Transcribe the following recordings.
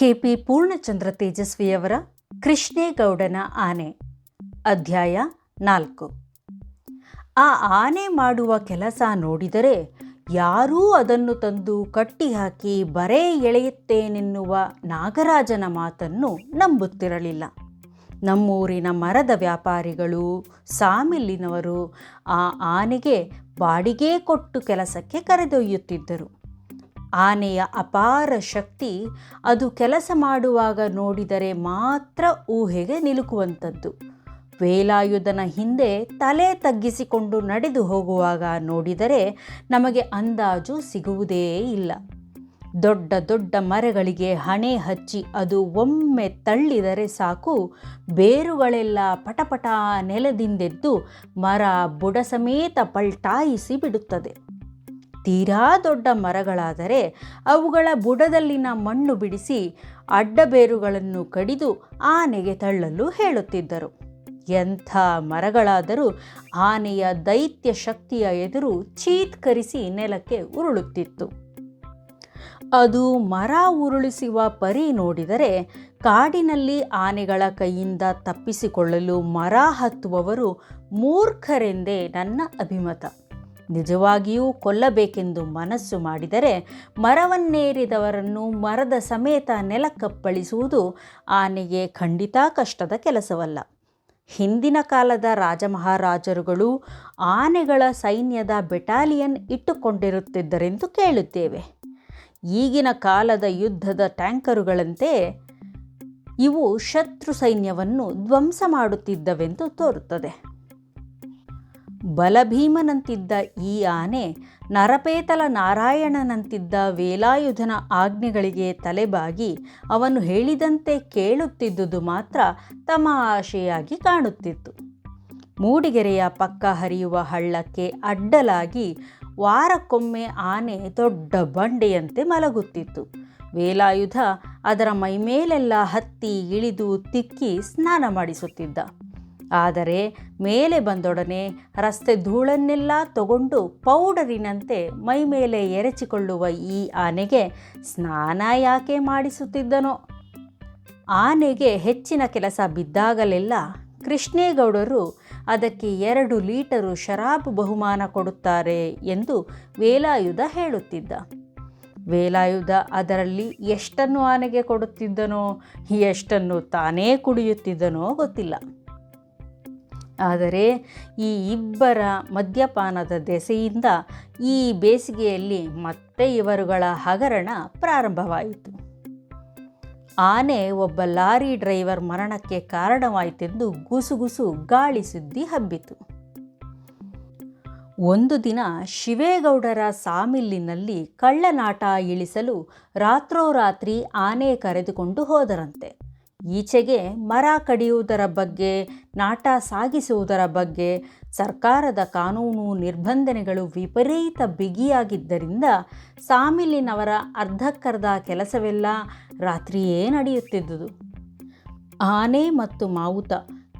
KP Purnachandra ತೇಜಸ್ವಿಯವರ ಕೃಷ್ಣೇಗೌಡನ ಆನೆ, ಅಧ್ಯಾಯ ನಾಲ್ಕು. ಆ ಆನೆ ಮಾಡುವ ಕೆಲಸ ನೋಡಿದರೆ ಯಾರೂ ಅದನ್ನು ತಂದು ಕಟ್ಟಿಹಾಕಿ ಬರೇ ಎಳೆಯುತ್ತೇನೆನ್ನುವ ನಾಗರಾಜನ ಮಾತನ್ನು ನಂಬುತ್ತಿರಲಿಲ್ಲ. ನಮ್ಮೂರಿನ ಮರದ ವ್ಯಾಪಾರಿಗಳು ಸಾಮಿಲ್ಲಿನವರು ಆ ಆನೆಗೆ ಬಾಡಿಗೆ ಕೊಟ್ಟು ಕೆಲಸಕ್ಕೆ ಕರೆದೊಯ್ಯುತ್ತಿದ್ದರು. ಆನೆಯ ಅಪಾರ ಶಕ್ತಿ ಅದು ಕೆಲಸ ಮಾಡುವಾಗ ನೋಡಿದರೆ ಮಾತ್ರ ಊಹೆಗೆ ನಿಲುಕುವಂಥದ್ದು. ವೇಲಾಯುಧನ ಹಿಂದೆ ತಲೆ ತಗ್ಗಿಸಿಕೊಂಡು ನಡೆದು ಹೋಗುವಾಗ ನೋಡಿದರೆ ನಮಗೆ ಅಂದಾಜು ಸಿಗುವುದೇ ಇಲ್ಲ. ದೊಡ್ಡ ದೊಡ್ಡ ಮರಗಳಿಗೆ ಹಣೆ ಹಚ್ಚಿ ಅದು ಒಮ್ಮೆ ತಳ್ಳಿದರೆ ಸಾಕು, ಬೇರುಗಳೆಲ್ಲ ಪಟಪಟ ನೆಲದಿಂದೆದ್ದು ಮರ ಬುಡ ಸಮೇತ ಪಲ್ಟಾಯಿಸಿ ಬಿಡುತ್ತದೆ. ತೀರಾ ದೊಡ್ಡ ಮರಗಳಾದರೆ ಅವುಗಳ ಬುಡದಲ್ಲಿನ ಮಣ್ಣು ಬಿಡಿಸಿ ಅಡ್ಡಬೇರುಗಳನ್ನು ಕಡಿದು ಆನೆಗೆ ತಳ್ಳಲು ಹೇಳುತ್ತಿದ್ದರು. ಎಂಥ ಮರಗಳಾದರೂ ಆನೆಯ ದೈತ್ಯ ಶಕ್ತಿಯ ಎದುರು ಚೀತ್ಕರಿಸಿ ನೆಲಕ್ಕೆ ಉರುಳುತ್ತಿತ್ತು. ಅದು ಮರ ಉರುಳಿಸುವ ಪರಿ ನೋಡಿದರೆ ಕಾಡಿನಲ್ಲಿ ಆನೆಗಳ ಕೈಯಿಂದ ತಪ್ಪಿಸಿಕೊಳ್ಳಲು ಮರ ಹತ್ತುವವರು ಮೂರ್ಖರೆಂದೇ ನನ್ನ ಅಭಿಮತ. ನಿಜವಾಗಿಯೂ ಕೊಲ್ಲಬೇಕೆಂದು ಮನಸ್ಸು ಮಾಡಿದರೆ ಮರವನ್ನೇರಿದವರನ್ನು ಮರದ ಸಮೇತ ನೆಲಕ್ಕಪ್ಪಳಿಸುವುದು ಆನೆಗೆ ಖಂಡಿತ ಕಷ್ಟದ ಕೆಲಸವಲ್ಲ. ಹಿಂದಿನ ಕಾಲದ ರಾಜಮಹಾರಾಜರುಗಳು ಆನೆಗಳ ಸೈನ್ಯದ ಬೆಟಾಲಿಯನ್ ಇಟ್ಟುಕೊಂಡಿರುತ್ತಿದ್ದರೆಂದು ಕೇಳುತ್ತೇವೆ. ಈಗಿನ ಕಾಲದ ಯುದ್ಧದ ಟ್ಯಾಂಕರುಗಳಂತೆ ಇವು ಶತ್ರು ಸೈನ್ಯವನ್ನು ಧ್ವಂಸ ಮಾಡುತ್ತಿದ್ದವೆಂದು ತೋರುತ್ತದೆ. ಬಲಭೀಮನಂತಿದ್ದ ಈ ಆನೆ ನರಪೇತಲ ನಾರಾಯಣನಂತಿದ್ದ ವೇಲಾಯುಧನ ಆಜ್ಞೆಗಳಿಗೆ ತಲೆಬಾಗಿ ಅವನು ಹೇಳಿದಂತೆ ಕೇಳುತ್ತಿದ್ದುದು ಮಾತ್ರ ತಮಾಷೆಯಾಗಿ ಕಾಣುತ್ತಿತ್ತು. ಮೂಡಿಗೆರೆಯ ಪಕ್ಕ ಹರಿಯುವ ಹಳ್ಳಕ್ಕೆ ಅಡ್ಡಲಾಗಿ ವಾರಕ್ಕೊಮ್ಮೆ ಆನೆ ದೊಡ್ಡ ಬಂಡೆಯಂತೆ ಮಲಗುತ್ತಿತ್ತು. ವೇಲಾಯುಧ ಅದರ ಮೈಮೇಲೆಲ್ಲ ಹತ್ತಿ ಇಳಿದು ತಿಕ್ಕಿ ಸ್ನಾನ ಮಾಡಿಸುತ್ತಿದ್ದ. ಆದರೆ ಮೇಲೆ ಬಂದೊಡನೆ ರಸ್ತೆ ಧೂಳನ್ನೆಲ್ಲ ತಗೊಂಡು ಪೌಡರಿನಂತೆ ಮೈಮೇಲೆ ಎರಚಿಕೊಳ್ಳುವ ಈ ಆನೆಗೆ ಸ್ನಾನ ಯಾಕೆ ಮಾಡಿಸುತ್ತಿದ್ದನೋ. ಆನೆಗೆ ಹೆಚ್ಚಿನ ಕೆಲಸ ಬಿದ್ದಾಗಲೆಲ್ಲ ಕೃಷ್ಣೇಗೌಡರು ಅದಕ್ಕೆ ಎರಡು ಲೀಟರು ಶರಾಬು ಬಹುಮಾನ ಕೊಡುತ್ತಾರೆ ಎಂದು ವೇಲಾಯುಧ ಹೇಳುತ್ತಿದ್ದ. ವೇಲಾಯುಧ ಅದರಲ್ಲಿ ಎಷ್ಟನ್ನು ಆನೆಗೆ ಕೊಡುತ್ತಿದ್ದನೋ, ಎಷ್ಟನ್ನು ತಾನೇ ಕುಡಿಯುತ್ತಿದ್ದನೋ ಗೊತ್ತಿಲ್ಲ. ಆದರೆ ಈ ಇಬ್ಬರ ಮದ್ಯಪಾನದ ದೆಸೆಯಿಂದ ಈ ಬೇಸಿಗೆಯಲ್ಲಿ ಮತ್ತೆ ಇವರುಗಳ ಹಗರಣ ಪ್ರಾರಂಭವಾಯಿತು. ಆನೆ ಒಬ್ಬ ಲಾರಿ ಡ್ರೈವರ್ ಮರಣಕ್ಕೆ ಕಾರಣವಾಯಿತೆಂದು ಗುಸುಗುಸು ಗಾಳಿ ಸುದ್ದಿ ಹಬ್ಬಿತು. ಒಂದು ದಿನ ಶಿವೇಗೌಡರ ಸಾಮಿಲ್ಲಿನಲ್ಲಿ ಕಳ್ಳನಾಟ ಇಳಿಸಲು ರಾತ್ರೋರಾತ್ರಿ ಆನೆ ಕರೆದುಕೊಂಡು ಹೋದರಂತೆ. ಈಚೆಗೆ ಮರ ಕಡಿಯುವುದರ ಬಗ್ಗೆ, ನಾಟ ಸಾಗಿಸುವುದರ ಬಗ್ಗೆ ಸರ್ಕಾರದ ಕಾನೂನು ನಿರ್ಬಂಧನೆಗಳು ವಿಪರೀತ ಬಿಗಿಯಾಗಿದ್ದರಿಂದ ಸಾಮಿಲಿನವರ ಅರ್ಧಕ್ಕರ್ಧ ಕೆಲಸವೆಲ್ಲ ರಾತ್ರಿಯೇ ನಡೆಯುತ್ತಿದ್ದುದು. ಆನೆ ಮತ್ತು ಮಾವುತ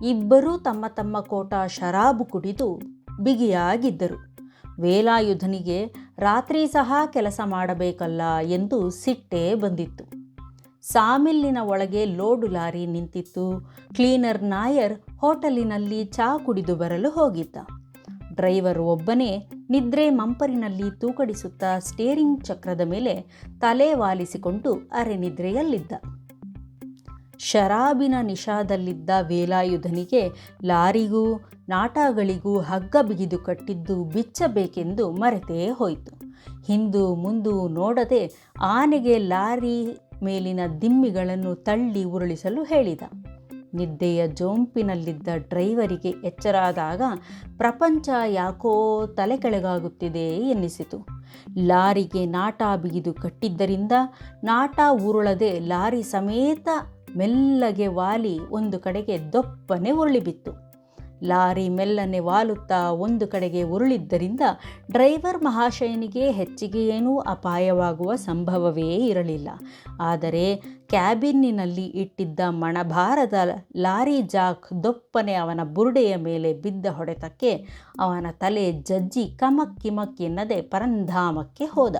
ಇಬ್ಬರೂ ತಮ್ಮ ತಮ್ಮ ಕೋಟ ಶರಾಬು ಕುಡಿದು ಬಿಗಿಯಾಗಿದ್ದರು. ವೇಲಾಯುಧನಿಗೆ ರಾತ್ರಿ ಸಹ ಕೆಲಸ ಮಾಡಬೇಕಲ್ಲ ಎಂದು ಸಿಟ್ಟೇ ಬಂದಿತ್ತು. ಸಾಮಿಲ್ಲಿನ ಒಳಗೆ ಲೋಡು ಲಾರಿ ನಿಂತಿತ್ತು. ಕ್ಲೀನರ್ ನಾಯರ್ ಹೋಟೆಲಿನಲ್ಲಿ ಚಾ ಕುಡಿದು ಬರಲು ಹೋಗಿದ್ದ. ಡ್ರೈವರ್ ಒಬ್ಬನೇ ನಿದ್ರೆ ಮಂಪರಿನಲ್ಲಿ ತೂಕಡಿಸುತ್ತಾ ಸ್ಟೇರಿಂಗ್ ಚಕ್ರದ ಮೇಲೆ ತಲೆ ವಾಲಿಸಿಕೊಂಡು ಅರೆನಿದ್ರೆಯಲ್ಲಿದ್ದ ಶರಾಬಿನ ನಿಶಾದಲ್ಲಿದ್ದ ವೇಲಾಯುಧನಿಗೆ ಲಾರಿಗೂ ನಾಟಗಳಿಗೂ ಹಗ್ಗ ಬಿಗಿದು ಕಟ್ಟಿದ್ದು ಬಿಚ್ಚಬೇಕೆಂದು ಮರೆತೇ ಹೋಯಿತು. ಹಿಂದು ಮುಂದೂ ನೋಡದೆ ಆನೆಗೆ ಲಾರಿ ಮೇಲಿನ ದಿಮ್ಮಿಗಳನ್ನು ತಳ್ಳಿ ಉರುಳಿಸಲು ಹೇಳಿದ. ನಿದ್ದೆಯ ಜೋಂಪಿನಲ್ಲಿದ್ದ ಡ್ರೈವರಿಗೆ ಎಚ್ಚರಾದಾಗ, ಪ್ರಪಂಚ ಯಾಕೋ ತಲೆ ಕೆಳಗಾಗುತ್ತಿದೆ ಎನ್ನಿಸಿತು. ಲಾರಿಗೆ ನಾಟ ಬಿಗಿದು ಕಟ್ಟಿದ್ದರಿಂದ, ನಾಟ ಉರುಳದೆ ಲಾರಿ ಸಮೇತ ಮೆಲ್ಲಗೆ ವಾಲಿ ಒಂದು ಕಡೆಗೆ ದೊಪ್ಪನೆ ಉರುಳಿಬಿತ್ತು. ಲಾರಿ ಮೆಲ್ಲನೆ ವಾಲುತ್ತಾ ಒಂದು ಕಡೆಗೆ ಉರುಳಿದ್ದರಿಂದ ಡ್ರೈವರ್ ಮಹಾಶಯನಿಗೆ ಹೆಚ್ಚಿಗೆ ಏನೂ ಅಪಾಯವಾಗುವ ಸಂಭವವೇ ಇರಲಿಲ್ಲ. ಆದರೆ ಕ್ಯಾಬಿನ್ನಿನಲ್ಲಿ ಇಟ್ಟಿದ್ದ ಮಣಭಾರದ ಲಾರಿ ಜಾಕ್ ದೊಪ್ಪನೆ ಅವನ ಬುರುಡೆಯ ಮೇಲೆ ಬಿದ್ದ ಹೊಡೆತಕ್ಕೆ ಅವನ ತಲೆ ಜಜ್ಜಿ ಕಮಕ್ಕಿಮಕ್ಕಿನ್ನದೆ ಪರಂಧಾಮಕ್ಕೆ ಹೋದ.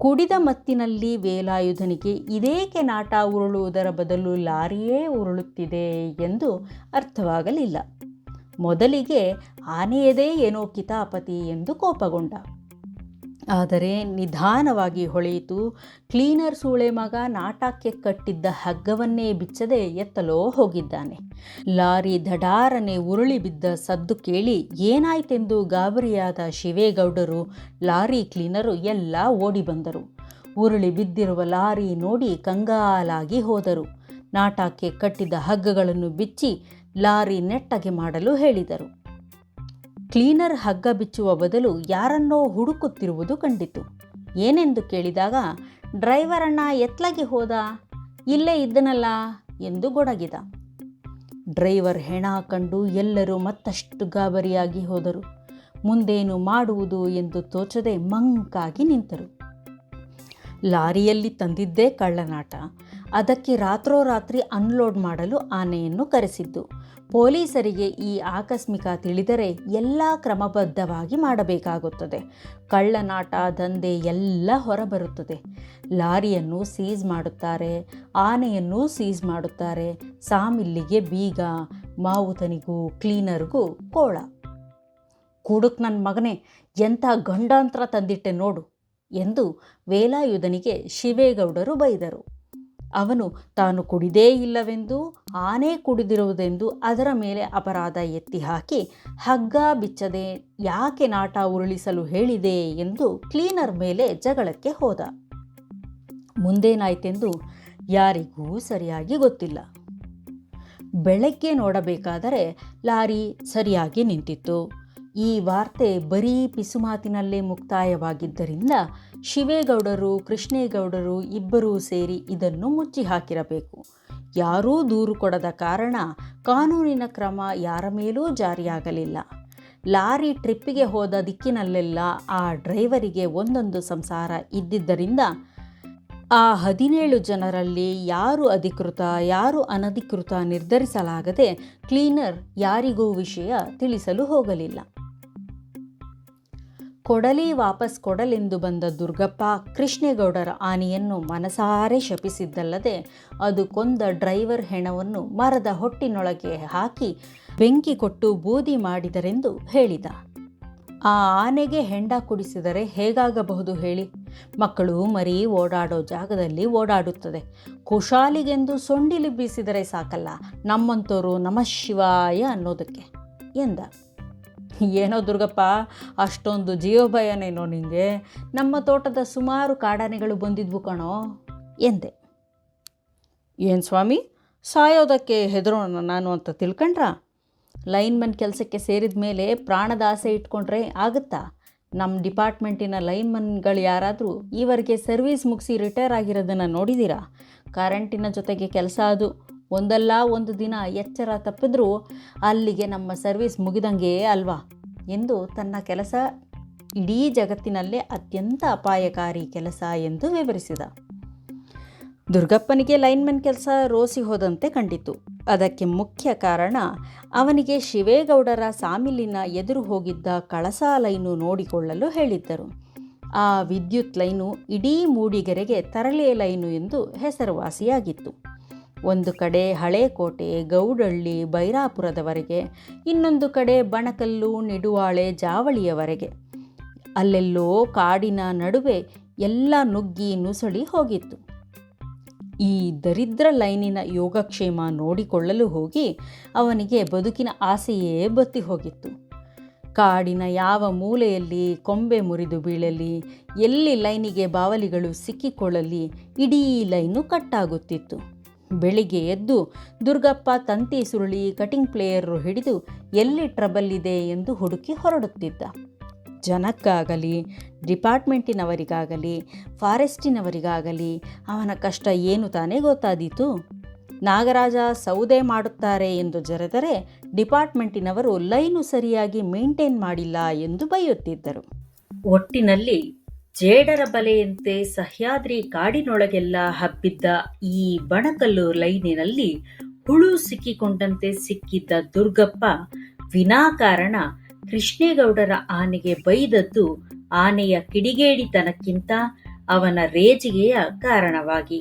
ಕುಡಿದ ಮತ್ತಿನಲ್ಲಿ ವೇಲಾಯುಧನಿಗೆ, ಇದೇಕೆ ನಾಟ ಉರುಳುವುದರ ಬದಲು ಲಾರಿಯೇ ಉರುಳುತ್ತಿದೆ ಎಂದು ಅರ್ಥವಾಗಲಿಲ್ಲ. ಮೊದಲಿಗೆ, ಆನೆಯದೇ ಏನೋ ಕಿತಾಪತಿ ಎಂದು ಕೋಪಗೊಂಡ. ಆದರೆ ನಿಧಾನವಾಗಿ ಹೊಳೆಯಿತು. ಕ್ಲೀನರ್ ಸೂಳೆ ಮಗ ನಾಟಕ್ಕೆ ಕಟ್ಟಿದ್ದ ಹಗ್ಗವನ್ನೇ ಬಿಚ್ಚದೆ ಎತ್ತಲೋ ಹೋಗಿದ್ದಾನೆ. ಲಾರಿ ದಡಾರನೆ ಉರುಳಿ ಬಿದ್ದ ಸದ್ದು ಕೇಳಿ ಏನಾಯ್ತೆಂದು ಗಾಬರಿಯಾದ ಶಿವೇಗೌಡರು, ಲಾರಿ ಕ್ಲೀನರು ಎಲ್ಲ ಓಡಿ ಬಂದರು. ಉರುಳಿ ಬಿದ್ದಿರುವ ಲಾರಿ ನೋಡಿ ಕಂಗಾಲಾಗಿ ಹೋದರು. ನಾಟಕ್ಕೆ ಕಟ್ಟಿದ ಹಗ್ಗಗಳನ್ನು ಬಿಚ್ಚಿ ಲಾರಿ ನೆಟ್ಟಗೆ ಮಾಡಲು ಹೇಳಿದರು. ಕ್ಲೀನರ್ ಹಗ್ಗ ಬಿಚ್ಚುವ ಬದಲು ಯಾರನ್ನೋ ಹುಡುಕುತ್ತಿರುವುದು ಕಂಡಿತು. ಏನೆಂದು ಕೇಳಿದಾಗ ಡ್ರೈವರ್ ಅಣ್ಣ ಎತ್ತಲಾಗಿ ಹೋದ? ಇಲ್ಲೇ ಇದ್ದನಲ್ಲ? ಎಂದು ಗೊಡಗಿದ ಡ್ರೈವರ್ ಹೆಣ ಕಂಡು ಎಲ್ಲರೂ ಮತ್ತಷ್ಟು ಗಾಬರಿಯಾಗಿ ಹೋದರು. ಮುಂದೇನು ಮಾಡುವುದು ಎಂದು ತೋಚದೆ ಮಂಕಾಗಿ ನಿಂತರು. ಲಾರಿಯಲ್ಲಿ ತಂದಿದ್ದೇ ಕಳ್ಳನಾಟ. ಅದಕ್ಕೆ ರಾತ್ರೋರಾತ್ರಿ ಅನ್ಲೋಡ್ ಮಾಡಲು ಆನೆಯನ್ನು ಕರೆಸಿದ್ದು. ಪೊಲೀಸರಿಗೆ ಈ ಆಕಸ್ಮಿಕ ತಿಳಿದರೆ ಎಲ್ಲ ಕ್ರಮಬದ್ಧವಾಗಿ ಮಾಡಬೇಕಾಗುತ್ತದೆ. ಕಳ್ಳನಾಟ, ದಂಧೆ ಎಲ್ಲ ಹೊರಬರುತ್ತದೆ. ಲಾರಿಯನ್ನು ಸೀಸ್ ಮಾಡುತ್ತಾರೆ, ಆನೆಯನ್ನು ಸೀಸ್ ಮಾಡುತ್ತಾರೆ ಸಾಮಿಲ್ಲಿಗೆ ಬೀಗ, ಮಾವುತನಿಗೂ, ಕ್ಲೀನರ್ಗೂ ಕೋಳ. ಕುಡುಕ್ ನನ್ನ ಮಗನೇ, ಎಂಥ ಗಂಡಾಂತರ ತಂದಿಟ್ಟೆ ನೋಡು ಎಂದು ವೇಲಾಯುಧನಿಗೆ ಶಿವೇಗೌಡರು ಬೈದರು. ಅವನು ತಾನು ಕುಡಿದೇ ಇಲ್ಲವೆಂದು, ಆನೆ ಕುಡಿದಿರುವುದೆಂದು ಅದರ ಮೇಲೆ ಅಪರಾಧ ಎತ್ತಿ ಹಾಕಿ, ಹಗ್ಗ ಬಿಚ್ಚದೆ ಯಾಕೆ ನಾಟ ಉರುಳಿಸಲು ಹೇಳಿದೆ ಎಂದು ಕ್ಲೀನರ್ ಮೇಲೆ ಜಗಳಕ್ಕೆ ಹೋದ. ಮುಂದೇನಾಯ್ತೆಂದು ಯಾರಿಗೂ ಸರಿಯಾಗಿ ಗೊತ್ತಿಲ್ಲ. ಬೆಳಗ್ಗೆ ನೋಡಬೇಕಾದರೆ ಲಾರಿ ಸರಿಯಾಗಿ ನಿಂತಿತ್ತು. ಈ ವಾರ್ತೆ ಬರೀ ಪಿಸುಮಾತಿನಲ್ಲೇ ಮುಕ್ತಾಯವಾಗಿದ್ದರಿಂದ ಶಿವೇಗೌಡರು, ಕೃಷ್ಣೇಗೌಡರು ಇಬ್ಬರೂ ಸೇರಿ ಇದನ್ನು ಮುಚ್ಚಿ ಹಾಕಿರಬೇಕು. ಯಾರೂ ದೂರು ಕೊಡದ ಕಾರಣ ಕಾನೂನಿನ ಕ್ರಮ ಯಾರ ಮೇಲೂ ಜಾರಿಯಾಗಲಿಲ್ಲ. ಲಾರಿ ಟ್ರಿಪ್ಪಿಗೆ ಹೋದ ದಿಕ್ಕಿನಲ್ಲೆಲ್ಲ ಆ ಡ್ರೈವರಿಗೆ ಒಂದೊಂದು ಸಂಸಾರ ಇದ್ದಿದ್ದರಿಂದ ಆ ಹದಿನೇಳು ಜನರಲ್ಲಿ ಯಾರು ಅಧಿಕೃತ, ಯಾರು ಅನಧಿಕೃತ ನಿರ್ಧರಿಸಲಾಗದೆ ಕ್ಲೀನರ್ ಯಾರಿಗೂ ವಿಷಯ ತಿಳಿಸಲು ಹೋಗಲಿಲ್ಲ. ಕೊಡಲಿ ವಾಪಸ್ ಕೊಡಲೆಂದು ಬಂದ ದುರ್ಗಪ್ಪ ಕೃಷ್ಣೇಗೌಡರ ಆನೆಯನ್ನು ಮನಸಾರೆ ಶಪಿಸಿದ್ದಲ್ಲದೆ ಅದು ಕೊಂದ ಡ್ರೈವರ್ ಹೆಣವನ್ನು ಮರದ ಹೊಟ್ಟಿನೊಳಗೆ ಹಾಕಿ ಬೆಂಕಿ ಕೊಟ್ಟು ಬೂದಿ ಮಾಡಿದರೆಂದು ಹೇಳಿದ. ಆ ಆನೆಗೆ ಹೆಂಡ ಕುಡಿಸಿದರೆ ಹೇಗಾಗಬಹುದು ಹೇಳಿ? ಮಕ್ಕಳು ಮರಿ ಓಡಾಡೋ ಜಾಗದಲ್ಲಿ ಓಡಾಡುತ್ತದೆ. ಕುಶಾಲಿಗೆಂದು ಸೊಂಡಿಲಿ ಬೀಸಿದರೆ ಸಾಕಲ್ಲ, ನಮ್ಮಂತೋರು ನಮಃ ಶಿವಾಯ ಅನ್ನೋದಕ್ಕೆ ಎಂದ. ಏನೋ ದುರ್ಗಪ್ಪ, ಅಷ್ಟೊಂದು ಜೀವಭಯನೇನೋ ನಿಂಗೆ. ನಮ್ಮ ತೋಟದ ಸುಮಾರು ಕಾಡಾನೆಗಳು ಬಂದಿದ್ವು ಕಣೋ, ಎಂದೆ. ಏನು ಸ್ವಾಮಿ, ಸಾಯೋದಕ್ಕೆ ಹೆದರೋಣ ನಾನು ಅಂತ ತಿಳ್ಕೊಂಡ್ರ? ಲೈನ್ಮನ್ ಕೆಲಸಕ್ಕೆ ಸೇರಿದ ಮೇಲೆ ಪ್ರಾಣದ ಆಸೆ ಇಟ್ಕೊಂಡ್ರೆ ಆಗುತ್ತಾ? ನಮ್ಮ ಡಿಪಾರ್ಟ್ಮೆಂಟಿನ ಲೈನ್ಮನ್ಗಳು ಯಾರಾದರೂ ಈವರೆಗೆ ಸರ್ವೀಸ್ ಮುಗಿಸಿ ರಿಟೈರ್ ಆಗಿರೋದನ್ನು ನೋಡಿದ್ದೀರಾ ಕರೆಂಟಿನ ಜೊತೆಗೆ ಕೆಲಸ ಅದು. ಒಂದಲ್ಲ ಒಂದು ದಿನ ಎಚ್ಚರ ತಪ್ಪಿದ್ರೂ ಅಲ್ಲಿಗೆ ನಮ್ಮ ಸರ್ವಿಸ್ ಮುಗಿದಂಗೆ ಅಲ್ವಾ? ಎಂದು ತನ್ನ ಕೆಲಸ ಇಡೀ ಜಗತ್ತಿನಲ್ಲೇ ಅತ್ಯಂತ ಅಪಾಯಕಾರಿ ಕೆಲಸ ಎಂದು ವಿವರಿಸಿದ. ದುರ್ಗಪ್ಪನಿಗೆ ಲೈನ್ಮನ್ ಕೆಲಸ ರೋಸಿ ಹೋದಂತೆ ಕಂಡಿತು. ಅದಕ್ಕೆ ಮುಖ್ಯ ಕಾರಣ ಅವನಿಗೆ ಶಿವೇಗೌಡರ ಸಾಮಿಲಿನ ಎದುರು ಹೋಗಿದ್ದ ಕಳಸ ಲೈನು ನೋಡಿಕೊಳ್ಳಲು ಹೇಳಿದ್ದರು. ಆ ವಿದ್ಯುತ್ ಲೈನು ಇಡೀ ಮೂಡಿಗೆರೆಗೆ ತರಲೆ ಲೈನು ಎಂದು ಹೆಸರುವಾಸಿಯಾಗಿತ್ತು. ಒಂದು ಕಡೆ ಹಳೇಕೋಟೆ, ಗೌಡಳ್ಳಿ, ಬೈರಾಪುರದವರೆಗೆ, ಇನ್ನೊಂದು ಕಡೆ ಬಣಕಲ್ಲು, ನಿಡುವಾಳೆ ಜಾವಳಿಯವರೆಗೆ. ಅಲ್ಲೆಲ್ಲೋ ಕಾಡಿನ ನಡುವೆ ಎಲ್ಲ ನುಗ್ಗಿ ನುಸುಳಿ ಹೋಗಿತ್ತು. ಈ ದರಿದ್ರ ಲೈನಿನ ಯೋಗಕ್ಷೇಮ ನೋಡಿಕೊಳ್ಳಲು ಹೋಗಿ ಅವನಿಗೆ ಬದುಕಿನ ಆಸೆಯೇ ಬತ್ತಿ ಹೋಗಿತ್ತು. ಕಾಡಿನ ಯಾವ ಮೂಲೆಯಲ್ಲಿ ಕೊಂಬೆ ಮುರಿದು ಬೀಳಲಿ, ಎಲ್ಲಿ ಲೈನಿಗೆ ಬಾವಲಿಗಳು ಸಿಕ್ಕಿಕೊಳ್ಳಲಿ, ಇಡೀ ಲೈನು ಕಟ್ಟಾಗುತ್ತಿತ್ತು. ಬೆಳಿಗ್ಗೆ ಎದ್ದು ದುರ್ಗಪ್ಪ ತಂತಿ ಸುರುಳಿ ಕಟಿಂಗ್ ಪ್ಲೇಯರ್ ಹಿಡಿದು ಎಲ್ಲಿ ಟ್ರಬಲ್ ಇದೆ ಎಂದು ಹುಡುಕಿ ಹೊರಡುತ್ತಿದ್ದ. ಜನಕ್ಕಾಗಲಿ, ಡಿಪಾರ್ಟ್ಮೆಂಟಿನವರಿಗಾಗಲಿ, ಫಾರೆಸ್ಟಿನವರಿಗಾಗಲಿ ಅವನ ಕಷ್ಟ ಏನು ತಾನೇ ಗೊತ್ತಾದೀತು. ನಾಗರಾಜ ಸೌದೆ ಮಾಡುತ್ತಾರೆ ಎಂದು ಜರೆದರೆ ಡಿಪಾರ್ಟ್ಮೆಂಟಿನವರು ಲೈನು ಸರಿಯಾಗಿ ಮೇಂಟೈನ್ ಮಾಡಿಲ್ಲ ಎಂದು ಬೈಯುತ್ತಿದ್ದರು. ಒಟ್ಟಿನಲ್ಲಿ ಜೇಡರ ಬಲೆಯಂತೆ ಸಹ್ಯಾದ್ರಿ ಕಾಡಿನೊಳಗೆಲ್ಲ ಹಬ್ಬಿದ್ದ ಈ ಬಣಕಲ್ಲು ಲೈನಿನಲ್ಲಿ ಹುಳು ಸಿಕ್ಕಿಕೊಂಡಂತೆ ಸಿಕ್ಕಿದ್ದ ದುರ್ಗಪ್ಪ ವಿನಾಕಾರಣ ಕೃಷ್ಣೇಗೌಡರ ಆನೆಗೆ ಬೈದದ್ದು ಆನೆಯ ಕಿಡಿಗೇಡಿತನಕ್ಕಿಂತ ಅವನ ರೇಜಿಗೆಯ ಕಾರಣವಾಗಿ.